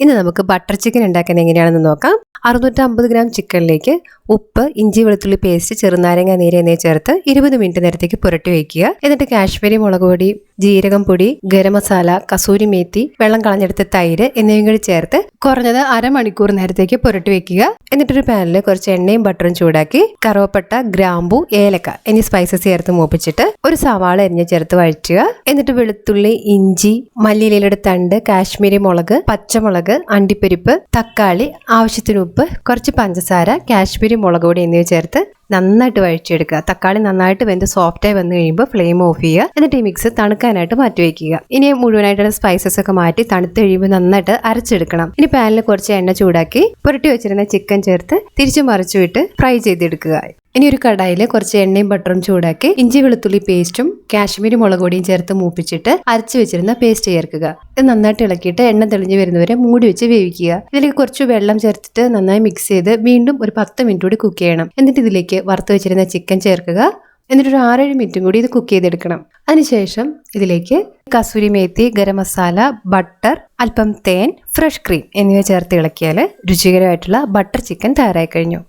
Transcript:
ഇന്ന് നമുക്ക് butter chicken ഉണ്ടാക്കാൻ എങ്ങനെയാണെന്ന് നോക്കാം. അറുന്നൂറ്റമ്പത് ഗ്രാം ചിക്കനിലേക്ക് ഉപ്പ് ഇഞ്ചി വെളുത്തുള്ളി പേസ്റ്റ് ചെറുനാരങ്ങ നീര് എന്നിവ ചേർത്ത് ഇരുപത് മിനിറ്റ് നേരത്തേക്ക് പുരട്ടി വയ്ക്കുക എന്നിട്ട് കാശ്മീരി മുളക് പൊടി ജീരകം പൊടി ഗരം മസാല കസൂരി മേത്തി വെള്ളം കളഞ്ഞെടുത്ത തൈര് എന്നിവയും കൂടി ചേർത്ത് കുറഞ്ഞത് അരമണിക്കൂർ നേരത്തേക്ക് പുരട്ടി വെക്കുക. എന്നിട്ടൊരു പാനിൽ കുറച്ച് എണ്ണയും ബട്ടറും ചൂടാക്കി കറുവപ്പട്ട ഗ്രാമ്പു ഏലക്ക എന്നീ സ്പൈസസ് ചേർത്ത് മൂപ്പിച്ചിട്ട് ഒരു സവാള എരിഞ്ഞ് ചേർത്ത് വഴറ്റുക. എന്നിട്ട് വെളുത്തുള്ളി ഇഞ്ചി മല്ലിയിലയുടെ തണ്ട് കാശ്മീരി മുളക് പച്ചമുളക് അണ്ടിപ്പരിപ്പ് തക്കാളി ആവശ്യത്തിന് ഉപ്പ് കുറച്ച് പഞ്ചസാര കാശ്മീരി മുളക് പൊടി എന്നിവ ചേർത്ത് നന്നായിട്ട് വഴിച്ചെടുക്കുക തക്കാളി നന്നായിട്ട് വെന്ത് സോഫ്റ്റായി വന്നു കഴിയുമ്പോൾ ഫ്ലെയിം ഓഫ് ചെയ്യുക. എന്നിട്ട് ഈ മിക്സ് തണുക്കാനായിട്ട് മാറ്റി വയ്ക്കുക. ഇനി മുഴുവനായിട്ടുള്ള സ്പൈസസ് ഒക്കെ മാറ്റി തണുത്ത് കഴിയുമ്പോൾ നന്നായിട്ട് അരച്ചെടുക്കണം. ഇനി പാനിൽ കുറച്ച് എണ്ണ ചൂടാക്കി പുരട്ടി വെച്ചിരുന്ന ചിക്കൻ ചേർത്ത് തിരിച്ചു മറിച്ചു വിട്ട് ഫ്രൈ ചെയ്തെടുക്കുക. ഇനി ഒരു കടായിൽ കുറച്ച് എണ്ണയും ബട്ടറും ചൂടാക്കി ഇഞ്ചി വെളുത്തുള്ളി പേസ്റ്റും കാശ്മീരി മുളക് പൊടിയും ചേർത്ത് മൂപ്പിച്ചിട്ട് അരച്ചു വെച്ചിരുന്ന പേസ്റ്റ് ചേർക്കുക. ഇത് നന്നായിട്ട് ഇളക്കിയിട്ട് എണ്ണ തെളിഞ്ഞു വരുന്നവരെ മൂടി വെച്ച് വേവിക്കുക. ഇതിലേക്ക് കുറച്ച് വെള്ളം ചേർത്തിട്ട് നന്നായി മിക്സ് ചെയ്ത് വീണ്ടും ഒരു പത്ത് മിനിറ്റ് കൂടി കുക്ക് ചെയ്യണം. എന്നിട്ട് ഇതിലേക്ക് വറുത്ത് വെച്ചിരുന്ന ചിക്കൻ ചേർക്കുക. എന്നിട്ട് ഒരു ആറേഴ് മിനിറ്റും കൂടി ഇത് കുക്ക് ചെയ്തെടുക്കണം. അതിനുശേഷം ഇതിലേക്ക് കസൂരി മേത്തി ഗരം മസാല ബട്ടർ അല്പം തേൻ ഫ്രഷ് ക്രീം എന്നിവ ചേർത്ത് ഇളക്കിയാൽ രുചികരമായിട്ടുള്ള ബട്ടർ ചിക്കൻ തയ്യാറായി കഴിഞ്ഞു.